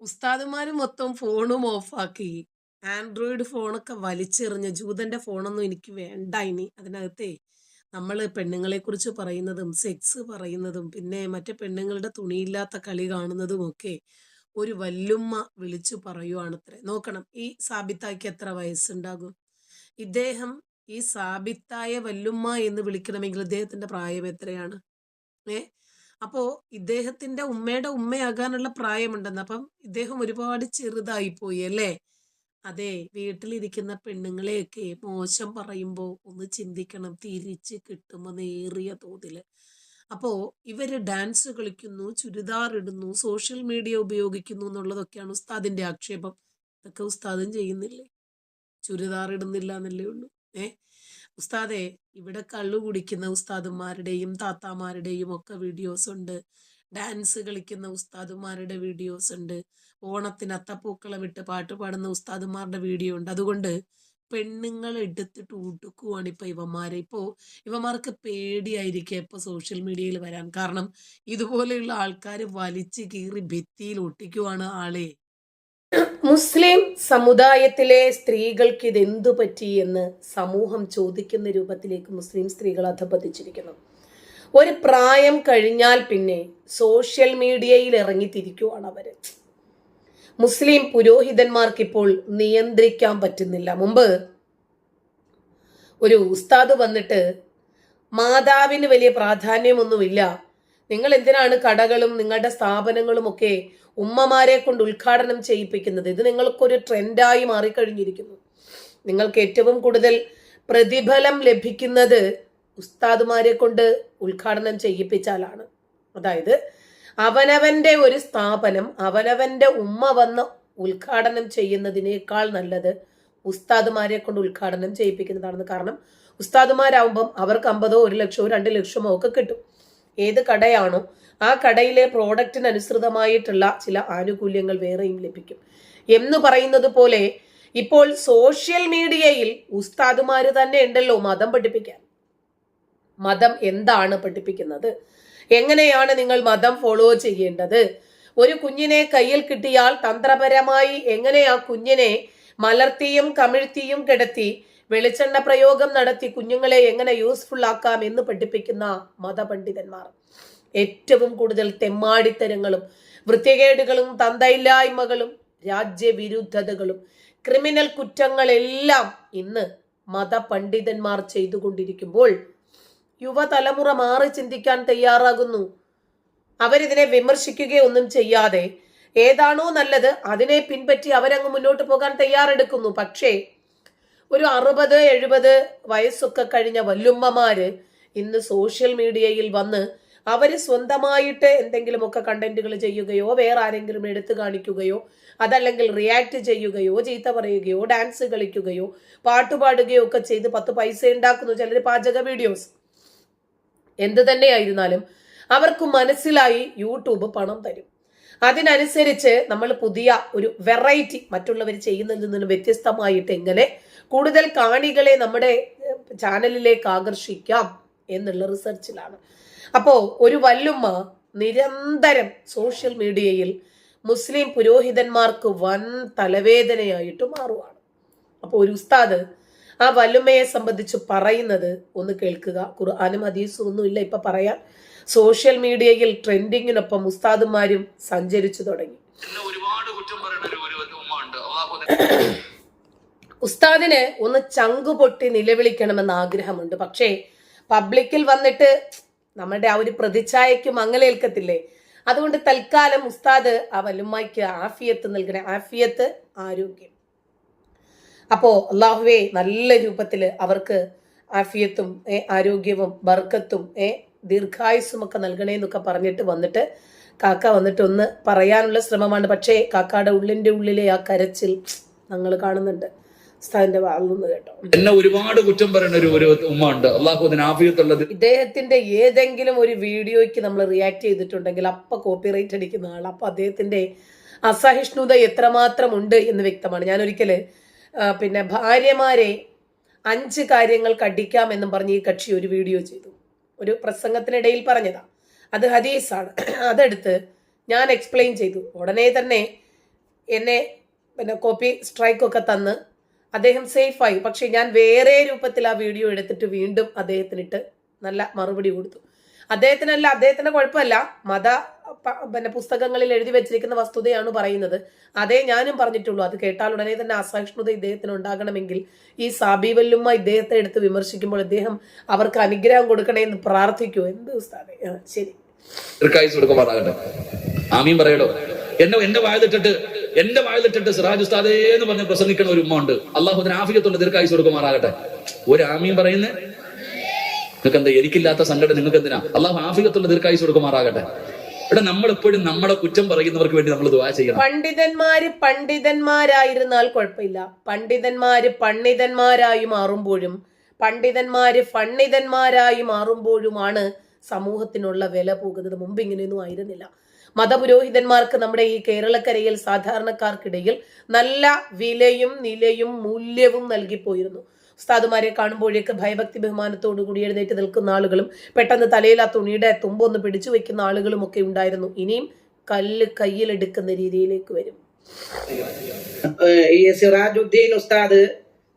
ഉസ്താദുമാര് മൊത്തം ഫോണും ഓഫാക്കി. ആൻഡ്രോയിഡ് ഫോണൊക്കെ വലിച്ചെറിഞ്ഞ് ജൂതന്റെ ഫോണൊന്നും എനിക്ക് വേണ്ട ഇനി. അതിനകത്തേ പെണ്ണുങ്ങളെ പെണ്ണുങ്ങളെക്കുറിച്ച് പറയുന്നതും, സെക്സ് പറയുന്നതും, പിന്നെ മറ്റേ പെണ്ണുങ്ങളുടെ തുണിയില്ലാത്ത കളി കാണുന്നതും ഒക്കെ ഒരു വല്ലുമ്മ വിളിച്ചു പറയുവാണത്രേ. നോക്കണം ഈ സാബിത്തായ്ക്ക് എത്ര വയസ്സുണ്ടാകും? ഇദ്ദേഹം ഈ സാബിത്തായ വല്ലുമ്മ എന്ന് വിളിക്കണമെങ്കിൽ ഇദ്ദേഹത്തിന്റെ പ്രായം എത്രയാണ്? ഏ? അപ്പോ ഇദ്ദേഹത്തിന്റെ ഉമ്മയുടെ ഉമ്മയാകാനുള്ള പ്രായമുണ്ടെന്ന്. അപ്പം ഇദ്ദേഹം ഒരുപാട് ചെറുതായി പോയി അല്ലേ? അതെ വീട്ടിലിരിക്കുന്ന പെണ്ണുങ്ങളെയൊക്കെ മോശം പറയുമ്പോൾ ഒന്ന് ചിന്തിക്കണം. തിരിച്ച് കിട്ടുമ്പോൾ നേറിയ തോതിൽ. അപ്പോ ഇവർ ഡാൻസ് കളിക്കുന്നു, ചുരിദാർ ഇടുന്നു, സോഷ്യൽ മീഡിയ ഉപയോഗിക്കുന്നു എന്നുള്ളതൊക്കെയാണ് ഉസ്താദിന്റെ ആക്ഷേപം. ഇതൊക്കെ ഉസ്താദും ചെയ്യുന്നില്ലേ? ചുരിദാർ ഇടുന്നില്ല എന്നല്ലേ ഉള്ളൂ. ഏ? ഉസ്താദേ ഇവിടെ കള്ളു കുടിക്കുന്ന ഉസ്താദുമാരുടെയും താത്താമാരുടെയും ഒക്കെ വീഡിയോസ് ഉണ്ട്. ഡാൻസ് കളിക്കുന്ന ഉസ്താദുമാരുടെ വീഡിയോസ് ഉണ്ട്. ഓണത്തിന് അത്തപ്പൂക്കളം ഇട്ട് പാട്ട് പാടുന്ന ഉസ്താദുമാരുടെ വീഡിയോ ഉണ്ട്. അതുകൊണ്ട് പെണ്ണുങ്ങൾ എടുത്തിട്ട് ഉടുക്കുവാണ് ഇപ്പൊ ഇവന്മാരെ. ഇപ്പോ ഇവന്മാർക്ക് പേടിയായിരിക്കും ഇപ്പൊ സോഷ്യൽ മീഡിയയിൽ വരാൻ. കാരണം ഇതുപോലെയുള്ള ആൾക്കാർ വലിച്ചു കീറി ഭിത്തിയിൽ ഒട്ടിക്കുവാണ് ആളെ. മുസ്ലിം സമുദായത്തിലെ സ്ത്രീകൾക്ക് ഇതെന്തു പറ്റി എന്ന് സമൂഹം ചോദിക്കുന്ന രൂപത്തിലേക്ക് മുസ്ലിം സ്ത്രീകൾ അധപതിച്ചിരിക്കുന്നു. ഒരു പ്രായം കഴിഞ്ഞാൽ പിന്നെ സോഷ്യൽ മീഡിയയിൽ ഇറങ്ങി തിരിക്കുവാണ് അവർ മുസ്ലിം പുരോഹിതന്മാർക്ക് ഇപ്പോൾ നിയന്ത്രിക്കാൻ പറ്റുന്നില്ല. മുമ്പ് ഒരു ഉസ്താദ് വന്നിട്ട് മാതാവിന് വലിയ പ്രാധാന്യമൊന്നുമില്ല. നിങ്ങൾ എന്തിനാണ് കടകളും നിങ്ങളുടെ സ്ഥാപനങ്ങളും ഒക്കെ ഉമ്മമാരെ കൊണ്ട് ഉദ്ഘാടനം ചെയ്യിപ്പിക്കുന്നത്? ഇത് നിങ്ങൾക്കൊരു ട്രെൻഡായി മാറിക്കഴിഞ്ഞിരിക്കുന്നു. നിങ്ങൾക്ക് ഏറ്റവും കൂടുതൽ പ്രതിഫലം ലഭിക്കുന്നത് ഉസ്താദുമാരെ കൊണ്ട് ഉദ്ഘാടനം ചെയ്യിപ്പിച്ചാലാണ്. അതായത് അവനവന്റെ ഒരു സ്ഥാപനം അവനവന്റെ ഉമ്മ വന്ന് ഉദ്ഘാടനം ചെയ്യുന്നതിനേക്കാൾ നല്ലത് ഉസ്താദുമാരെ കൊണ്ട് ഉദ്ഘാടനം ചെയ്യിപ്പിക്കുന്നതാണെന്ന്. കാരണം ഉസ്താദുമാരാകുമ്പം അവർക്ക് അമ്പതോ ഒരു ലക്ഷമോ രണ്ട് ലക്ഷമോ ഒക്കെ കിട്ടും. ഏത് കടയാണോ ആ കടയിലെ പ്രോഡക്റ്റിനനുസൃതമായിട്ടുള്ള ചില ആനുകൂല്യങ്ങൾ വേറെയും ലഭിക്കും. എന്ന് പറയുന്നത് പോലെ ഇപ്പോൾ സോഷ്യൽ മീഡിയയിൽ ഉസ്താദുമാര് തന്നെ ഉണ്ടല്ലോ മതം പഠിപ്പിക്കാൻ. മതം എന്താണ് പഠിപ്പിക്കുന്നത്? എങ്ങനെയാണ് നിങ്ങൾ മതം ഫോളോ ചെയ്യേണ്ടത്? ഒരു കുഞ്ഞിനെ കയ്യിൽ കിട്ടിയാൽ തന്ത്രപരമായി എങ്ങനെ ആ കുഞ്ഞിനെ മലർത്തിയും കമിഴ്ത്തിയും കിടത്തി വെളിച്ചെണ്ണ പ്രയോഗം നടത്തി കുഞ്ഞുങ്ങളെ എങ്ങനെ യൂസ്ഫുൾ ആക്കാം എന്ന് പഠിപ്പിക്കുന്ന മതപണ്ഡിതന്മാർ. ഏറ്റവും കൂടുതൽ തെമ്മാടിത്തരങ്ങളും വൃത്തികേടുകളും തന്തയില്ലായ്മകളും രാജ്യവിരുദ്ധതകളും ക്രിമിനൽ കുറ്റങ്ങളെല്ലാം ഇന്ന് മതപണ്ഡിതന്മാർ ചെയ്തുകൊണ്ടിരിക്കുമ്പോൾ യുവതലമുറ മാറി ചിന്തിക്കാൻ തയ്യാറാകുന്നു. അവരിതിനെ വിമർശിക്കുകയൊന്നും ചെയ്യാതെ ഏതാണോ നല്ലത് അതിനെ പിൻപറ്റി അവരങ്ങ് മുന്നോട്ട് പോകാൻ തയ്യാറെടുക്കുന്നു. പക്ഷേ ഒരു അറുപത് എഴുപത് വയസ്സൊക്കെ കഴിഞ്ഞ വല്ലുമ്മമാര് ഇന്ന് സോഷ്യൽ മീഡിയയിൽ വന്ന് അവർ സ്വന്തമായിട്ട് എന്തെങ്കിലുമൊക്കെ കണ്ടന്റുകൾ ചെയ്യുകയോ വേറെ ആരെങ്കിലും എടുത്തു കാണിക്കുകയോ അതല്ലെങ്കിൽ റിയാക്ട് ചെയ്യുകയോ ചീത്ത പറയുകയോ ഡാൻസ് കളിക്കുകയോ പാട്ടുപാടുകയോ ഒക്കെ ചെയ്ത് പത്ത് പൈസ ഉണ്ടാക്കുന്നു. ചിലർ പാചക വീഡിയോസ് എന്ത് തന്നെയായിരുന്നാലും അവർക്ക് മനസ്സിലായി യൂട്യൂബ് പണം തരും. അതിനനുസരിച്ച് നമ്മൾ പുതിയ ഒരു വെറൈറ്റി മറ്റുള്ളവർ ചെയ്യുന്നതിൽ നിന്ന് വ്യത്യസ്തമായിട്ട് എങ്ങനെ കൂടുതൽ കാണികളെ നമ്മുടെ ചാനലിലേക്ക് ആകർഷിക്കാം എന്നുള്ള റിസർച്ചിലാണ്. അപ്പോൾ ഒരു വല്ലുമ്മ നിരന്തരം സോഷ്യൽ മീഡിയയിൽ മുസ്ലിം പുരോഹിതന്മാർക്ക് വൻ തലവേദനയായിട്ട് മാറുവാണ്. അപ്പൊ ഒരു ഉസ്താദ് ആ വല്ലുമ്മയെ സംബന്ധിച്ച് പറയുന്നത് ഒന്ന് കേൾക്കുക. ഖുർആാനും ഹദീസും ഒന്നും ഇല്ല ഇപ്പൊ പറയാൻ. സോഷ്യൽ മീഡിയയിൽ ട്രെൻഡിങ്ങിനൊപ്പം ഉസ്താദുമാരും സഞ്ചരിച്ചു തുടങ്ങി. ഉസ്താദിന് ഒന്ന് ചങ്കു പൊട്ടി നിലവിളിക്കണമെന്ന് ആഗ്രഹമുണ്ട്. പക്ഷേ പബ്ലിക്കിൽ വന്നിട്ട് നമ്മുടെ ആ ഒരു പ്രതിച്ഛായയ്ക്ക് മങ്ങലേൽക്കത്തില്ലേ? അതുകൊണ്ട് തൽക്കാലം ഉസ്താദ് ആ വല്ലുമ്മയ്ക്ക് ആഫിയത്ത് നൽകണേ. ആഫിയത്ത് ആരോഗ്യം. അപ്പോ അള്ളാഹുവേ നല്ല രൂപത്തിൽ അവർക്ക് ആഫിയത്തും ആരോഗ്യവും ബർക്കത്തും ഏ ദീർഘായുസ്സും ഒക്കെ നൽകണേ എന്നൊക്കെ പറഞ്ഞിട്ട് വന്നിട്ട് കാക്ക വന്നിട്ട് ഒന്ന് പറയാനുള്ള ശ്രമമാണ്. പക്ഷേ കാക്കയുടെ ഉള്ളിന്റെ ഉള്ളിലെ ആ കരച്ചിൽ ഞങ്ങൾ കാണുന്നുണ്ട്. ഉസ്താദിന്റെ വാങ്ങുന്നു കേട്ടോ. എന്നെ ഒരുപാട് കുറ്റം പറയുന്ന ഒരു ഒരു ഉമ്മ ഉണ്ട് അള്ളാഹുദിനുള്ളത് ഇദ്ദേഹത്തിന്റെ ഏതെങ്കിലും ഒരു വീഡിയോയ്ക്ക് നമ്മൾ റിയാക്ട് ചെയ്തിട്ടുണ്ടെങ്കിൽ അപ്പൊ കോപ്പിറൈറ്റ് അടിക്കുന്ന ആൾ അപ്പൊ അദ്ദേഹത്തിന്റെ അസഹിഷ്ണുത എത്രമാത്രം ഉണ്ട് എന്ന് വ്യക്തമാണ്. ഞാൻ ഒരിക്കൽ പിന്നെ ഭാര്യമാരെ അഞ്ച് കാര്യങ്ങൾ കടിക്കാം എന്നും പറഞ്ഞ് ഈ കക്ഷി ഒരു വീഡിയോ ചെയ്തു. ഒരു പ്രസംഗത്തിനിടയിൽ പറഞ്ഞതാ. അത് ഹദീസാണ്. അതെടുത്ത് ഞാൻ എക്സ്പ്ലെയിൻ ചെയ്തു. ഉടനെ തന്നെ എന്നെ പിന്നെ കോപ്പി സ്ട്രൈക്കൊക്കെ തന്ന് അദ്ദേഹം സേഫായി. പക്ഷെ ഞാൻ വേറെ രൂപത്തിൽ ആ വീഡിയോ എടുത്തിട്ട് വീണ്ടും അദ്ദേഹത്തിനിട്ട് നല്ല മറുപടി കൊടുത്തു. അദ്ദേഹത്തിനല്ല അദ്ദേഹത്തിന്റെ കുഴപ്പമല്ല. മത പിന്നെ പുസ്തകങ്ങളിൽ എഴുതി വെച്ചിരിക്കുന്ന വസ്തുതയാണ് പറയുന്നത്. അതേ ഞാനും പറഞ്ഞിട്ടുള്ളൂ. അത് കേട്ടാൽ ഉടനെ തന്നെ അസഹിഷ്ണുത ഇദ്ദേഹത്തിന് ഉണ്ടാകണമെങ്കിൽ ഈ സാബീവല്ലുമ്മ ഇദ്ദേഹത്തെ എടുത്ത് വിമർശിക്കുമ്പോൾ ഇദ്ദേഹം അവർക്ക് അനുഗ്രഹം കൊടുക്കണേ എന്ന് പ്രാർത്ഥിക്കൂ. എന്ത് ശരി. ആമീൻ പറയടോ? എന്നെ എന്റെ വായതിട്ടിട്ട് എന്റെ വായിലിട്ടിട്ട് സിറാജ് ഉസ്താദേ എന്ന് പറഞ്ഞ് പ്രസംഗിക്കണ ഒരു ഉമ്മ ഉണ്ട്. അള്ളാഹു ആഫിയത്തുള്ള ദീർഘായുസ് കൊടുക്കുമാറാകട്ടെ. ഒരു ആമീൻ പറയുന്നേ നിങ്ങൾക്ക് എന്താ എനിക്കില്ലാത്ത സങ്കടം നിങ്ങൾക്ക് എന്തിനാ അള്ളാഹു ആഫിയത്തുള്ള ദീർഘായുസ് കൊടുക്കുമാറാകട്ടെ. ഇവിടെ നമ്മൾ എപ്പോഴും നമ്മളെ കുറ്റം പറയുന്നവർക്ക് വേണ്ടി നമ്മൾ ദുവാ ചെയ്യണം. പണ്ഡിതന്മാര് പണ്ഡിതന്മാരായിരുന്നാൽ കുഴപ്പമില്ല. പണ്ഡിതന്മാര് പണ്ഡിതന്മാരായി മാറുമ്പോഴും പണ്ഡിതന്മാര് പണ്ഡിതന്മാരായി മാറുമ്പോഴുമാണ് സമൂഹത്തിനുള്ള വില പോകുന്നത്. മുമ്പ് ഇങ്ങനെയൊന്നും ആയിരുന്നില്ല. മതപുരോഹിതന്മാർക്ക് നമ്മുടെ ഈ കേരളക്കരയിൽ സാധാരണക്കാർക്കിടയിൽ നല്ല വിലയും നിലയും മൂല്യവും നൽകിപ്പോയിരുന്നു. ഉസ്താദുമാരെ കാണുമ്പോഴേക്ക് ഭയഭക്തി ബഹുമാനത്തോടു കൂടി എഴുന്നേറ്റ് നിൽക്കുന്ന ആളുകളും പെട്ടെന്ന് തലയിൽ ആ തുണിയുടെ തുമ്പൊന്ന് പിടിച്ചു വെക്കുന്ന ആളുകളും ഒക്കെ ഉണ്ടായിരുന്നു. ഇനിയും കല്ല് കയ്യിലെടുക്കുന്ന രീതിയിലേക്ക് വരും. സിറാജുദ്ദീൻ ഉസ്താദ്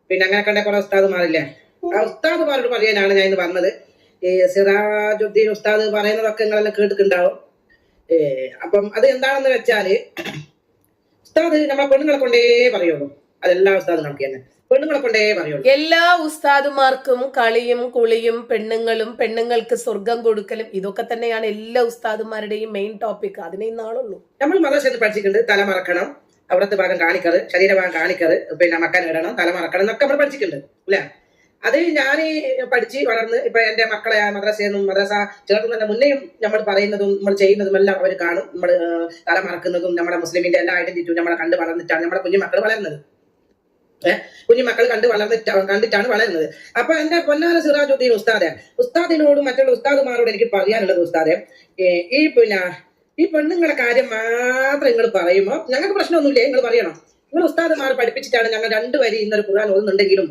പിന്നെ അങ്ങനെ കണ്ട കുറെ ഉസ്താദുമാരില്ലേ? ആ ഉസ്താദുമാരോട് പറയാനാണ് ഞാൻ ഇന്ന് പറഞ്ഞത് ഈ സിറാജുദ്ദീൻ ഉസ്താദ് പറയുന്നതൊക്കെ നിങ്ങളെല്ലാം കേട്ടിട്ടുണ്ടാവും. അപ്പം അത് എന്താണെന്ന് വെച്ചാൽ ഉസ്താദ് നമ്മളെ പെണ്ണുങ്ങളെ കൊണ്ടേ പറയുള്ളൂ. അതെല്ലാ നമുക്ക് തന്നെ. പെണ്ണുങ്ങളെ കൊണ്ടേ പറയുള്ളൂ. എല്ലാ ഉസ്താദുമാർക്കും കളിയും കുളിയും പെണ്ണുങ്ങളും പെണ്ണുങ്ങൾക്ക് സ്വർഗം കൊടുക്കലും ഇതൊക്കെ തന്നെയാണ് എല്ലാ ഉസ്താദുമാരുടെയും മെയിൻ ടോപ്പിക് അതിനെ ഇന്നാളുള്ളൂ നമ്മൾ മദ്രസയിൽ പഠിച്ചിട്ടുണ്ട് തല മറക്കണം അവിടുത്തെ ഭാഗം കാണിക്കത് ശരീരഭാഗം കാണിക്കത് പിന്നെ മക്കാൻ ഇടണം തല മറക്കണം എന്നൊക്കെ നമ്മൾ പഠിച്ചിട്ടുണ്ട് അല്ലേ? അത് ഞാൻ പഠിച്ച് വളർന്ന് ഇപ്പൊ എന്റെ മക്കളെ മദ്രസയിൽ നിന്നും മദ്രസ ചേർക്കുന്നതിന്റെ മുന്നേയും നമ്മൾ പറയുന്നതും നമ്മൾ ചെയ്യുന്നതും എല്ലാം അവർ കാണും. നമ്മൾ തല മറക്കുന്നതും നമ്മുടെ മുസ്ലിമിന്റെ എല്ലാ ഐഡന്റിറ്റിയും നമ്മളെ കണ്ട് വളർന്നിട്ടാണ് നമ്മുടെ കുഞ്ഞു മക്കൾ വളരുന്നത്. കുഞ്ഞു മക്കൾ കണ്ട് വളർന്നിട്ട് കണ്ടിട്ടാണ് വളരുന്നത്. അപ്പൊ എന്റെ പൊന്നാല സിറാജുദ്ദീൻ ഉസ്താദെ ഉസ്താദിനോടും മറ്റുള്ള ഉസ്താദുമാരോട് എനിക്ക് പറയാനുള്ളത് ഉസ്താദെ ഈ പിന്നെ ഈ പെണ്ണുങ്ങളെ കാര്യം മാത്രം നിങ്ങൾ പറയുമ്പോൾ ഞങ്ങൾക്ക് പ്രശ്നമൊന്നുമില്ലേ. നിങ്ങൾ പറയണം. നിങ്ങൾ ഉസ്താദുമാർ പഠിപ്പിച്ചിട്ടാണ് ഞങ്ങൾ രണ്ടു വരി ഇന്നൊരു ഖുർആൻ ഓതുന്നുണ്ടെങ്കിലും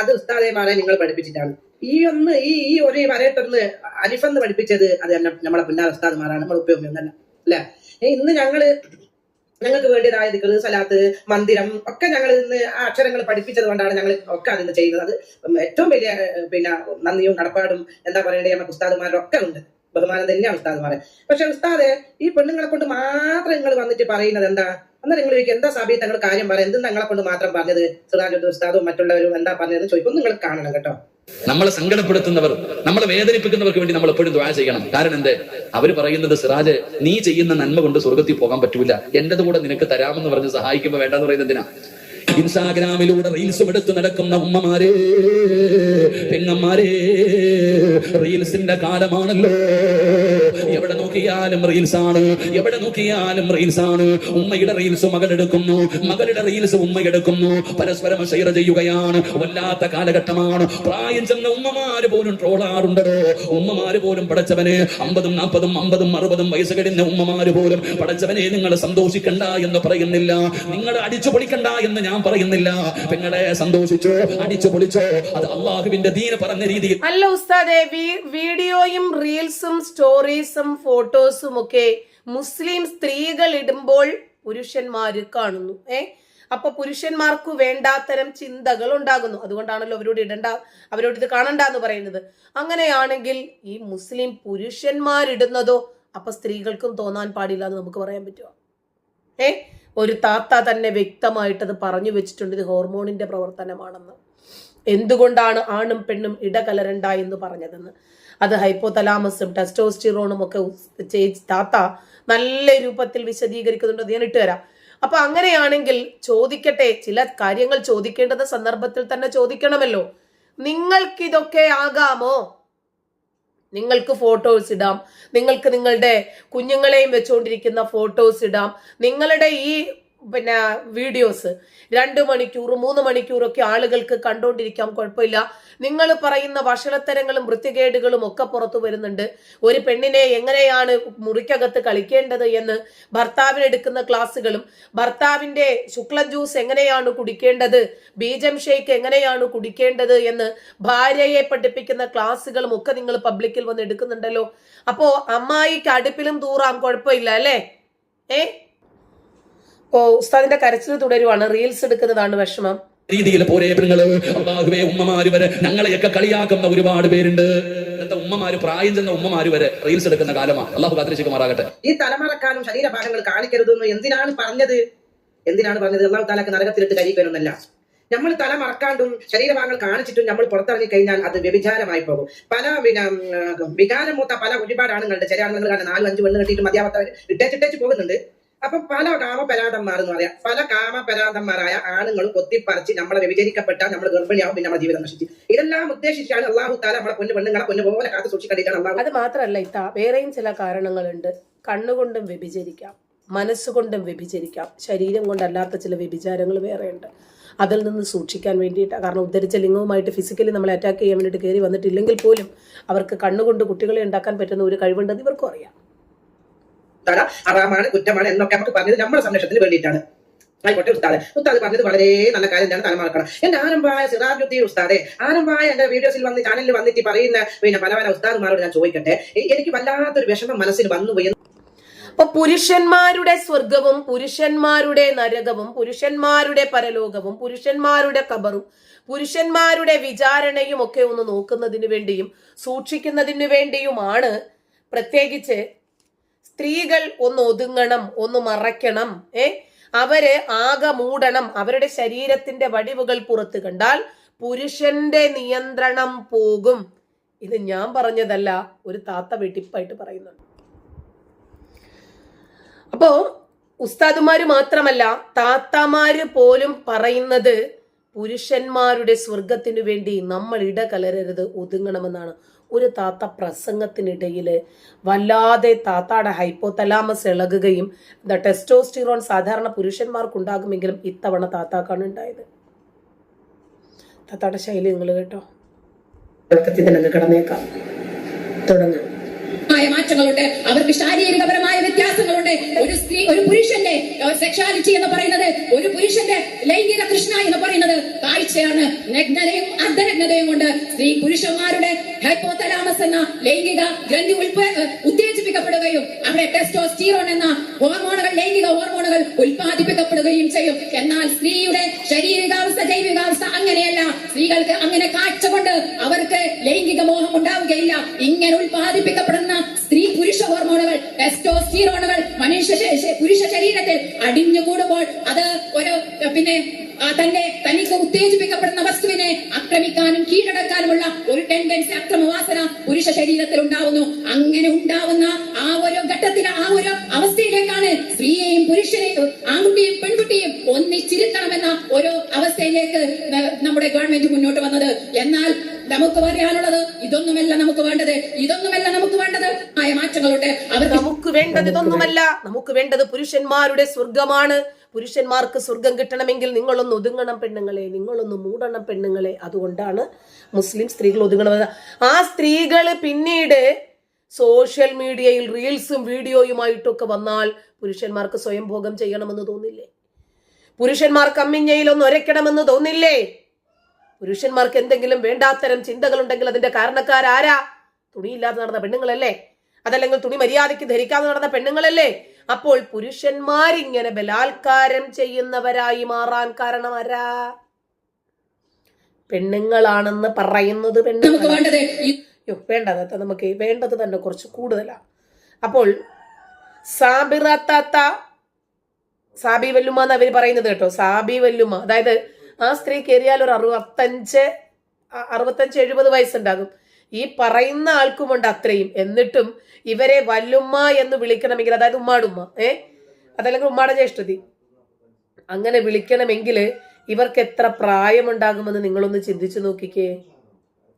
അത് ഉസ്താദേമാരെ നിങ്ങൾ പഠിപ്പിച്ചിട്ടാണ്. ഈ ഒന്ന് ഈ ഈ ഒരു വരയത്തുള്ള അരിഫെന്ന് പഠിപ്പിച്ചത് അത് നമ്മളെ പിന്നാലെ ഉസ്താദുമാരാണ് നമ്മൾ ഉപയോഗം തന്നെ അല്ലെ? ഇന്ന് ഞങ്ങൾ ഞങ്ങൾക്ക് വേണ്ടിയതായ ദിക്റ് സലാത്ത് മന്ദിരം ഒക്കെ ഞങ്ങൾ ഇന്ന് ആ അക്ഷരങ്ങൾ പഠിപ്പിച്ചത് കൊണ്ടാണ് ഞങ്ങൾ ഒക്കെ അതിന് ചെയ്യുന്നത്. അത് ഏറ്റവും വലിയ പിന്നെ നന്ദിയും കടപ്പാടും എന്താ പറയണ്ടേ നമ്മുടെ ഉസ്താദുമാരുടെ ഒക്കെ ഉണ്ട്. ബഹുമാനം തന്നെയാണ് ഉസ്താദുമാരെ. പക്ഷെ ഉസ്താദെ ഈ പെണ്ണുങ്ങളെ കൊണ്ട് മാത്രം നിങ്ങൾ വന്നിട്ട് പറയുന്നത് എന്താ? അന്നേരം നിങ്ങൾ ചോദിക്കും എന്താ സാബി തങ്ങൾ കാര്യം പറയാം എന്ത് തങ്ങളെ കൊണ്ട് മാത്രം പറഞ്ഞത്? സിറാജുദ്ദീൻ ഉസ്താദും മറ്റുള്ളവരും എന്താ പറഞ്ഞത്? ചോദിക്കും നിങ്ങൾ കാണണം കേട്ടോ. നമ്മളെ സങ്കടപ്പെടുത്തുന്നവർ നമ്മളെ വേദനിപ്പിക്കുന്നവർക്ക് വേണ്ടി നമ്മൾ എപ്പോഴും ദ്വാര ചെയ്യണം. കാരണം എന്തേ? അവർ പറയുന്നത് സിറാജ് നീ ചെയ്യുന്ന നന്മ കൊണ്ട് സ്വർഗത്തിൽ പോകാൻ പറ്റൂല. എന്റേത് കൂടെ നിനക്ക് തരാമെന്ന് പറഞ്ഞ് സഹായിക്കുമ്പോ വേണ്ടെന്ന് പറയുന്നത് എന്തിനാ? ഇൻസ്റ്റാഗ്രാമിലൂടെ റീൽസും എടുത്ത് നടക്കുന്ന ഉമ്മമാരെ പെങ്ങന്മാരെ റീൽസിന്റെ കാലമാണല്ലോ. എവിടെ നോക്കിയാലും റീൽസ് ആണ് എവിടെ നോക്കിയാലും റീൽസ് ആണ് ഉമ്മയുടെ റീൽസ് മകളെടുക്കുന്നു മകളുടെ റീൽസ് ഉമ്മയെടുക്കുന്നു പരസ്പരം ഷെയർ ചെയ്യുകയാണ് വല്ലാത്ത കാലഘട്ടമാണ്. പ്രായം ചെന്ന ഉമ്മമാര് പോലും ട്രോളാറുണ്ടോ. ഉമ്മമാര് പോലും പടച്ചവനെ അമ്പതും നാൽപ്പതും അമ്പതും അറുപതും വയസ്സ് കഴിഞ്ഞ ഉമ്മമാര് പോലും പടച്ചവനെ നിങ്ങൾ സന്തോഷിക്കണ്ട എന്ന് പറയുന്നില്ല. നിങ്ങൾ അടിച്ചു പൊളിക്കണ്ട എന്ന് ഞാൻ പറയുന്നില്ല. പെങ്ങളെ സന്തോഷിച്ചോ അടിച്ചു പൊളിച്ചോ അത് അള്ളാഹുവിന്റെ ദീന് പറഞ്ഞ രീതിയിൽ. അല്ല ഉസ്താദേ വീഡിയോയും റീൽസും സ്റ്റോറീസും ഫോട്ടോസും ഒക്കെ മുസ്ലിം സ്ത്രീകൾ ഇടുമ്പോൾ പുരുഷന്മാര് കാണുന്നു ഏ? അപ്പൊ പുരുഷന്മാർക്ക് വേണ്ടാത്തരം ചിന്തകൾ ഉണ്ടാകുന്നു. അതുകൊണ്ടാണല്ലോ അവരോട് ഇടണ്ട അവരോട് ഇത് കാണണ്ട എന്ന് പറയുന്നത്. അങ്ങനെയാണെങ്കിൽ ഈ മുസ്ലിം പുരുഷന്മാരിടുന്നതോ അപ്പൊ സ്ത്രീകൾക്കും തോന്നാൻ പാടില്ല എന്ന് നമുക്ക് പറയാൻ പറ്റുമോ ഏ? ഒരു താത്ത തന്നെ വ്യക്തമായിട്ടത് പറഞ്ഞു വെച്ചിട്ടുണ്ട് ഇത് ഹോർമോണിന്റെ പ്രവർത്തനമാണെന്ന്. എന്തുകൊണ്ടാണ് ആണും പെണ്ണും ഇടകലരണ്ട എന്ന് പറഞ്ഞതെന്ന്? അത് ഹൈപ്പോതലാമസും ടെസ്റ്റോസ്റ്റിറോണും ഒക്കെ ചേച്ചി താത്ത നല്ല രൂപത്തിൽ വിശദീകരിക്കുന്നുണ്ട്. അത് ഞാൻ ഇട്ടുതരാം അപ്പൊ അങ്ങനെയാണെങ്കിൽ ചോദിക്കട്ടെ ചില കാര്യങ്ങൾ ചോദിക്കേണ്ടത് സന്ദർഭത്തിൽ തന്നെ ചോദിക്കണമല്ലോ. നിങ്ങൾക്കിതൊക്കെ ആകാമോ? നിങ്ങൾക്ക് ഫോട്ടോസ് ഇടാം. നിങ്ങൾക്ക് നിങ്ങളുടെ കുഞ്ഞുങ്ങളെയും വെച്ചുകൊണ്ടിരിക്കുന്ന ഫോട്ടോസ് ഇടാം. നിങ്ങളുടെ ഈ പിന്നെ വീഡിയോസ് രണ്ട് മണിക്കൂർ മൂന്ന് മണിക്കൂറൊക്കെ ആളുകൾക്ക് കണ്ടുകൊണ്ടിരിക്കാം കുഴപ്പമില്ല. നിങ്ങൾ പറയുന്ന വഷളത്തരങ്ങളും വൃത്തികേടുകളും ഒക്കെ പുറത്തു വരുന്നുണ്ട്. ഒരു പെണ്ണിനെ എങ്ങനെയാണ് മുറിക്കകത്ത് കളിക്കേണ്ടത് എന്ന് ഭർത്താവിനെടുക്കുന്ന ക്ലാസ്സുകളും ഭർത്താവിന്റെ ശുക്ല ജ്യൂസ് എങ്ങനെയാണ് കുടിക്കേണ്ടത് ബീജം ഷേക്ക് എങ്ങനെയാണ് കുടിക്കേണ്ടത് എന്ന് ഭാര്യയെ പഠിപ്പിക്കുന്ന ക്ലാസ്സുകളും ഒക്കെ നിങ്ങൾ പബ്ലിക്കിൽ വന്ന് എടുക്കുന്നുണ്ടല്ലോ. അപ്പോ അമ്മായിക്ക് അടുപ്പിലും തൂറാം കുഴപ്പമില്ല അല്ലേ? ഏ? ഓ ഉസ്താദിന്റെ കരച്ചിൽ തുടരുവാണ്. റീൽസ് എടുക്കുന്നതാണ് വിഷമം. രീതിയിൽ പോരെ പെണ്ണുങ്ങൾ? അള്ളാഹുവേ ഉമ്മമാര് വരെ ഞങ്ങളെയൊക്കെ കളിയാക്കുന്ന ഒരുപാട് പേരുണ്ട്. ഇന്നത്തെ ഉമ്മമാര്? പ്രായം ചെന്ന ഉമ്മമാര് വരെ റീൽസ് എടുക്കുന്ന കാലമാണ്. അള്ളാഹു കാത്തിരിച്ചുമാറാകട്ടെ ഈ തലമറക്കാനും ശരീരഭാഗങ്ങൾ കാണിക്കരുത് എന്ന് എന്തിനാണ് പറഞ്ഞത്? എന്തിനാണ് പറഞ്ഞത്? അള്ളാഹു താലാക്ക് നരകത്തിലിട്ട് കരിക്കുമെന്നല്ല നമ്മൾ തല മറക്കാണ്ടും ശരീരഭാഗങ്ങൾ കാണിച്ചിട്ടും നമ്മൾ പുറത്തിറങ്ങി കഴിഞ്ഞാൽ അത് വ്യഭിചാരമായി പോകും. പല പിന്നെ മൂത്ത വികാരമൂത്ത പല ഒരുപാട് ആണുങ്ങളുണ്ട് ചില ആണുങ്ങൾ നാലും അഞ്ച് വെള്ളം കെട്ടിയിട്ട് മതിയാവാത്തവർ ഇട്ടേച്ചിട്ടേച്ച് പോകുന്നുണ്ട്. അപ്പൊ പല കാമപരാധന്മാർ എന്ന് പറയാം. പല കാമപരാന്തന്മാരായ ആണുങ്ങളും കൊത്തിപ്പറിച്ച് നമ്മളെ വ്യഭിചരിക്കപ്പെട്ട നമ്മൾ ഗർഭിണിയാവും പിന്നെ നമ്മുടെ ജീവിതം നശിച്ചു. ഇതെല്ലാം ഉദ്ദേശിച്ചാണ് അള്ളാഹു താല നമ്മളെ പൊന്നു പെണ്ണുങ്ങളെ പൊന്നു പോലെ കാത്തു സൂക്ഷിക്കേണ്ടിയിട്ടാണ് അള്ളാഹു. അത് മാത്രമല്ല ഇത്ത വേറെയും ചില കാരണങ്ങളുണ്ട്. കണ്ണുകൊണ്ടും വ്യഭിചരിക്കാം മനസ്സുകൊണ്ടും വ്യഭിചരിക്കാം ശരീരം കൊണ്ടല്ലാത്ത ചില വ്യഭിചാരങ്ങൾ വേറെയുണ്ട്. അതിൽ നിന്ന് സൂക്ഷിക്കാൻ വേണ്ടിയിട്ട്. കാരണം ഉദ്ധരിച്ച ലിംഗവുമായിട്ട് ഫിസിക്കലി നമ്മളെ അറ്റാക്ക് ചെയ്യാൻ വേണ്ടിയിട്ട് കയറി വന്നിട്ടില്ലെങ്കിൽ പോലും അവർക്ക് കണ്ണുകൊണ്ട് കുട്ടികളെ ഉണ്ടാക്കാൻ പറ്റുന്ന ഒരു കഴിവുണ്ടെന്ന് ഇവർക്കും അറിയാം. തല അറാമാണ് കുറ്റമാണ് എന്നൊക്കെ നമുക്ക് പറഞ്ഞത് നമ്മുടെ സംരക്ഷണത്തിന് വേണ്ടിയിട്ടാണ്. ആയിക്കോട്ടെ ഉസ്താദ്. ഉസ്താദ് പറഞ്ഞത് വളരെ നല്ല കാര്യം എന്താണ് തലമാർക്കണം എന്റെ ആരംഭമായ സിറാജുദ്ദീൻ ഉസ്താദെ ആരംഭമായ എന്റെ വീഡിയോസിൽ വന്ന് ചാനലിൽ വന്നിട്ട് പറയുന്ന പിന്നെ പല പല ഉസ്താദുമാരോട് ഞാൻ ചോദിക്കട്ടെ? എനിക്ക് വല്ലാത്തൊരു വിഷമം മനസ്സിൽ വന്നുപോയി അപ്പൊ പുരുഷന്മാരുടെ സ്വർഗവും പുരുഷന്മാരുടെ നരകവും പുരുഷന്മാരുടെ പരലോകവും പുരുഷന്മാരുടെ കബറും പുരുഷന്മാരുടെ വിചാരണയും ഒക്കെ ഒന്ന് നോക്കുന്നതിന് വേണ്ടിയും സൂക്ഷിക്കുന്നതിന് വേണ്ടിയുമാണ് പ്രത്യേകിച്ച് സ്ത്രീകൾ ഒന്ന് ഒതുങ്ങണം ഒന്ന് മറയ്ക്കണം ഏ? അവർ ആകെ മൂടണം. അവരുടെ ശരീരത്തിന്റെ വടിവുകൾ പുറത്ത് കണ്ടാൽ പുരുഷന്റെ നിയന്ത്രണം പോകും. ഇത് ഞാൻ പറഞ്ഞതല്ല ഒരു താത്ത വെട്ടിപ്പായിട്ട് പറയുന്നുണ്ട്. അപ്പോ ഉസ്താദുമാര് മാത്രമല്ല താത്തമാര് പോലും പറയുന്നത് പുരുഷന്മാരുടെ സ്വർഗത്തിനു വേണ്ടി നമ്മൾ ഇടകലരരുത് ഒതുങ്ങണമെന്നാണ്. ഒരു താത്ത പ്രസംഗത്തിനിടയിൽ വല്ലാതെ താത്താടെ ഹൈപ്പോതലാമസ് ഇളകുകയും ദ ടെസ്റ്റോസ്റ്റിറോൺ സാധാരണ പുരുഷന്മാർക്കുണ്ടാകുമെങ്കിലും ഇത്തവണ താത്താക്കാണ് ഉണ്ടായത്. താത്താടെ ശൈലി നിങ്ങൾ കേട്ടോ. കിടന്നേക്കാം തുടങ്ങാം. മായ മാറ്റങ്ങളുണ്ട്. അവർക്ക് ശാരീരികപരമായ വ്യത്യാസങ്ങളുണ്ട്. ഒരു സ്ത്രീ ഒരു പുരുഷന്റെ സെക്ഷാലിറ്റി എന്ന് പറയുന്നത് ഒരു പുരുഷന്റെ ലൈംഗിക കൃഷ്ണ എന്ന് പറയുന്നത് കാഴ്ചയാണ്. നഗ്നതയും അർദ്ധനഗ്നതയും കൊണ്ട് സ്ത്രീ പുരുഷന്മാരുടെ ഹൈപ്പോതലാമസ് എന്ന ലൈംഗിക ഗ്രന്ഥി ഉൽപ്പ ഉത്തേജിപ്പിക്കപ്പെടുകയും അവിടെ ടെസ്റ്റോസ്റ്റീറോൺ എന്ന ഹോർമോണുകൾ ലൈംഗിക ഹോർമോണുകൾ ഉൽപ്പാദിപ്പിക്കപ്പെടുകയും ചെയ്യും. എന്നാൽ സ്ത്രീയുടെ ശരീരികാവസ്ഥ ജൈവികാവസ്ഥ അങ്ങനെയല്ല. സ്ത്രീകൾക്ക് അങ്ങനെ കാഴ്ച കൊണ്ട് അവർക്ക് ലൈംഗിക മോഹം ഉണ്ടാവുകയില്ല. ഇങ്ങനെ ഉൽപ്പാദിപ്പിക്കപ്പെടുന്ന സ്ത്രീ പുരുഷ ഹോർമോണുകൾ ടെസ്റ്റോസ്റ്റീറോണുകൾ മനുഷ്യ പുരുഷ ശരീരത്തിൽ അടിഞ്ഞുകൂടുമ്പോൾ അത് ഒരു പിന്നെ തന്റെ തനിക്ക് ഉത്തേജിപ്പിക്കപ്പെടുന്ന വസ്തുവിനെ ആക്രമിക്കാനും കീഴടക്കാനുമുള്ള ഒരു ടെൻഡൻസി അക്രമവാസന പുരുഷ ശരീരത്തിൽ ഉണ്ടാവുന്നു. അങ്ങനെ ഉണ്ടാവുന്ന ആ ഒരു ഘട്ടത്തിൽ ആ ഒരു അവസ്ഥയിലേക്കാണ് സ്ത്രീയെയും പുരുഷനെയും ആൺകുട്ടിയും പെൺകുട്ടിയും ഒന്നിച്ചിരുത്തണമെന്ന ഒരു അവസ്ഥയിലേക്ക് നമ്മുടെ ഗവൺമെന്റ് മുന്നോട്ട് വന്നത്. എന്നാൽ നമുക്ക് പറയാനുള്ളത് ഇതൊന്നുമല്ല നമുക്ക് വേണ്ടത് ഇതൊന്നുമല്ല നമുക്ക് വേണ്ടത്. ആയ മാറ്റങ്ങളുണ്ട്. നമുക്ക് വേണ്ടത് ഇതൊന്നുമല്ല. നമുക്ക് വേണ്ടത് പുരുഷന്മാരുടെ സ്വർഗമാണ്. പുരുഷന്മാർക്ക് സ്വർഗം കിട്ടണമെങ്കിൽ നിങ്ങളൊന്ന് ഒതുങ്ങണം പെണ്ണുങ്ങളെ. നിങ്ങളൊന്ന് മൂടണം പെണ്ണുങ്ങളെ. അതുകൊണ്ടാണ് മുസ്ലിം സ്ത്രീകൾ ഒതുങ്ങണമെന്ന് ആ സ്ത്രീകൾ പിന്നീട് സോഷ്യൽ മീഡിയയിൽ റീൽസും വീഡിയോയുമായിട്ടൊക്കെ വന്നാൽ പുരുഷന്മാർക്ക് സ്വയം ഭോഗം ചെയ്യണമെന്ന് തോന്നില്ലേ? പുരുഷന്മാർ കമ്മിഞ്ഞയിൽ ഒന്ന് ഒരയ്ക്കണമെന്ന് തോന്നില്ലേ? പുരുഷന്മാർക്ക് എന്തെങ്കിലും വേണ്ടാത്തരം ചിന്തകളുണ്ടെങ്കിൽ അതിന്റെ കാരണക്കാരാരാ? തുണിയില്ലാതെ നടന്ന പെണ്ണുങ്ങളല്ലേ? അതല്ലെങ്കിൽ തുണി മര്യാദയ്ക്ക് ധരിക്കാതെ നടന്ന പെണ്ണുങ്ങളല്ലേ? അപ്പോൾ പുരുഷന്മാരിങ്ങനെ ബലാത്കാരം ചെയ്യുന്നവരായി മാറാൻ കാരണം ആരാ? പെണ്ണുങ്ങളാണെന്ന് പറയുന്നത് പെണ്ണുങ്ങൾ വേണ്ടത് ഈ യോ വേണ്ടത് അത് നമുക്ക് വേണ്ടത് തന്നെ കുറച്ച് കൂടുതലാണ് അപ്പോൾ സാബിറത്താത്ത സാബി വല്ലുമ എന്ന് അവർ പറയുന്നത് കേട്ടോ. സാബി വല്ലുമ അതായത് ആ സ്ത്രീ കയറിയാൽ ഒരു അറുപത്തഞ്ച് അറുപത്തഞ്ച് എഴുപത് വയസ്സുണ്ടാകും. ഈ പറയുന്ന ആൾക്കുമുണ്ട് അത്രയും. എന്നിട്ടും ഇവരെ വല്ലുമ്മ എന്ന് വിളിക്കണമെങ്കിൽ അതായത് ഉമ്മാടുമ്മ ഏ? അതല്ലെങ്കിൽ ഉമ്മാടെ ജ്യേഷ്ഠതി അങ്ങനെ വിളിക്കണമെങ്കിൽ ഇവർക്ക് എത്ര പ്രായമുണ്ടാകുമെന്ന് നിങ്ങളൊന്ന് ചിന്തിച്ചു നോക്കിക്കേ.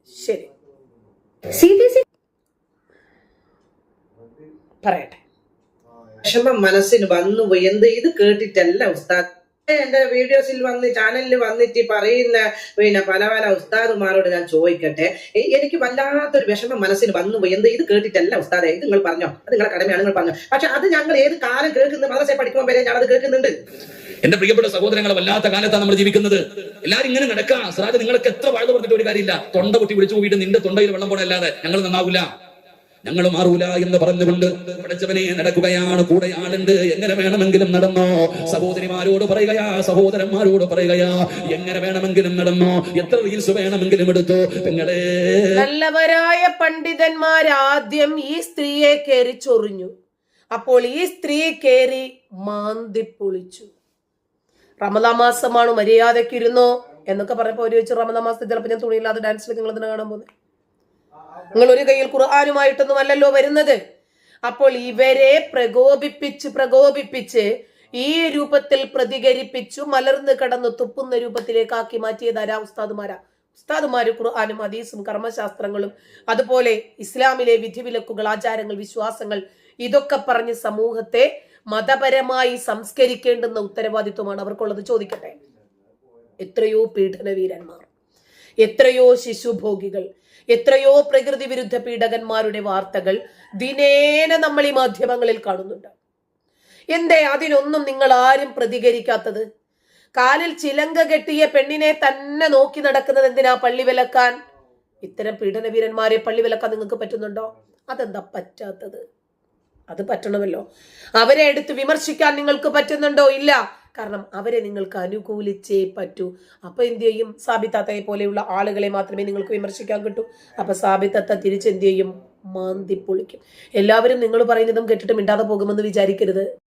ശരി. പറയട്ടെ. വിഷമം മനസ്സിന് വന്നു എന്ത് ഇത് കേട്ടിട്ടല്ല ഉസ്താദ്? എന്റെ വീഡിയോസിൽ വന്ന് ചാനലിൽ വന്നിട്ട് പറയുന്ന പിന്നെ പല പല ഉസ്താദുമാരോട് ഞാൻ ചോദിക്കട്ടെ. എനിക്ക് വല്ലാത്തൊരു വിഷമം മനസ്സിൽ വന്നു എന്ത് ഇത് കേട്ടിട്ടല്ല ഉസ്താദെ? ഇത് നിങ്ങൾ പറഞ്ഞോ? അത് നിങ്ങളെ കടമയാണ് നിങ്ങൾ പറഞ്ഞു? പക്ഷെ അത് ഞങ്ങൾ ഏത് കാലം കേൾക്കുന്ന മദ്രസ പഠിക്കുമ്പോൾ വരെ ഞാൻ അത് കേൾക്കുന്നുണ്ട്. എന്റെ പ്രിയപ്പെട്ട സഹോദരങ്ങൾ വല്ലാത്ത കാലത്താണ് നമ്മൾ ജീവിക്കുന്നത്. എല്ലാരും ഇങ്ങനെ നടക്കാം. സാറാജ് നിങ്ങൾക്ക് എത്ര വാഴ്ന്നു പറഞ്ഞിട്ട് ഒരു കാര്യമില്ല. തൊണ്ട പൊട്ടി വിളിച്ചു പോയിട്ട് നിന്റെ തൊണ്ടയിൽ വെള്ളം പോണല്ലാതെ ഞങ്ങൾ നന്നാവില്ല ഞങ്ങൾ മാറൂല എന്ന് പറഞ്ഞുകൊണ്ട് പഠിച്ചവനെ നടക്കുകയാണ്. കൂടെ ആളുണ്ട്. എങ്ങനെ വേണമെങ്കിലും നടന്നോ? സഹോദരിമാരോട് പറയുകയാ സഹോദരന്മാരോട് പറയുകയാ എങ്ങനെ വേണമെങ്കിലും നടന്നോ? എത്ര റീൽസ് വേണമെങ്കിലും എടുത്തോ? നല്ലവരായ പണ്ഡിതന്മാർ ആദ്യം ഈ സ്ത്രീയെ കയറി ചൊറിഞ്ഞു. അപ്പോൾ ഈ സ്ത്രീ കയറി മാന്തി പൊളിച്ചു. റമദാ മാസമാണ് മര്യാദയ്ക്കിരുന്നോ എന്നൊക്കെ പറഞ്ഞപ്പോ ഒരു വെച്ച് റമദാ മാസത്തിൽ ചിലപ്പോൾ ഞാൻ തുണിയില്ലാതെ ഡാൻസിലേക്ക് നിങ്ങൾ ഇതിനെ കാണാൻ പോകുന്നത് നിങ്ങൾ ഒരു കയ്യിൽ ഖുർആാനുമായിട്ടൊന്നും അല്ലല്ലോ വരുന്നത്? അപ്പോൾ ഇവരെ പ്രകോപിപ്പിച്ച് പ്രകോപിപ്പിച്ച് ഈ രൂപത്തിൽ പ്രതികരിപ്പിച്ചു മലർന്ന് കടന്ന് തുപ്പുന്ന രൂപത്തിലേക്ക് ആക്കി മാറ്റിയത് ആരാ? ഉസ്താദുമാരാ. ഉസ്താദുമാര് ഖുർആാനും ഹദീസും കർമ്മശാസ്ത്രങ്ങളും അതുപോലെ ഇസ്ലാമിലെ വിധിവിലക്കുകൾ ആചാരങ്ങൾ വിശ്വാസങ്ങൾ ഇതൊക്കെ പറഞ്ഞ് സമൂഹത്തെ മതപരമായി സംസ്കരിക്കേണ്ടുന്ന ഉത്തരവാദിത്വമാണ് അവർക്കുള്ളത്. ചോദിക്കട്ടെ എത്രയോ പീഡനവീരന്മാർ എത്രയോ ശിശുഭോഗികൾ എത്രയോ പ്രകൃതി വിരുദ്ധ പീഡകന്മാരുടെ വാർത്തകൾ ദിനേന നമ്മൾ ഈ മാധ്യമങ്ങളിൽ കാണുന്നുണ്ട്. എന്തേ അതിനൊന്നും നിങ്ങൾ ആരും പ്രതികരിക്കാത്തത്? കാലിൽ ചിലങ്ക കെട്ടിയ പെണ്ണിനെ തന്നെ നോക്കി നടക്കുന്നത് എന്തിനാ പള്ളി വിലക്കാൻ? ഇത്തരം പീഡനവീരന്മാരെ പള്ളി വിലക്കാൻ നിങ്ങൾക്ക് പറ്റുന്നുണ്ടോ? അതെന്താ പറ്റാത്തത്? അത് പറ്റണമല്ലോ. അവരെ എടുത്ത് വിമർശിക്കാൻ നിങ്ങൾക്ക് പറ്റുന്നുണ്ടോ? ഇല്ല. കാരണം അവരെ നിങ്ങൾക്ക് അനുകൂലിച്ചേ പറ്റൂ. അപ്പൊ എന്ത് ചെയ്യും? സാബിത്താത്തയെ പോലെയുള്ള ആളുകളെ മാത്രമേ നിങ്ങൾക്ക് വിമർശിക്കാൻ കിട്ടൂ. അപ്പൊ സാബിത്താത്ത തിരിച്ചെന്ത് ചെയ്യും? മാന്തി പൊളിക്കും. എല്ലാവരും നിങ്ങൾ പറയുന്നതും കേട്ടിട്ട് മിണ്ടാതെ പോകുമെന്ന് വിചാരിക്കരുത്.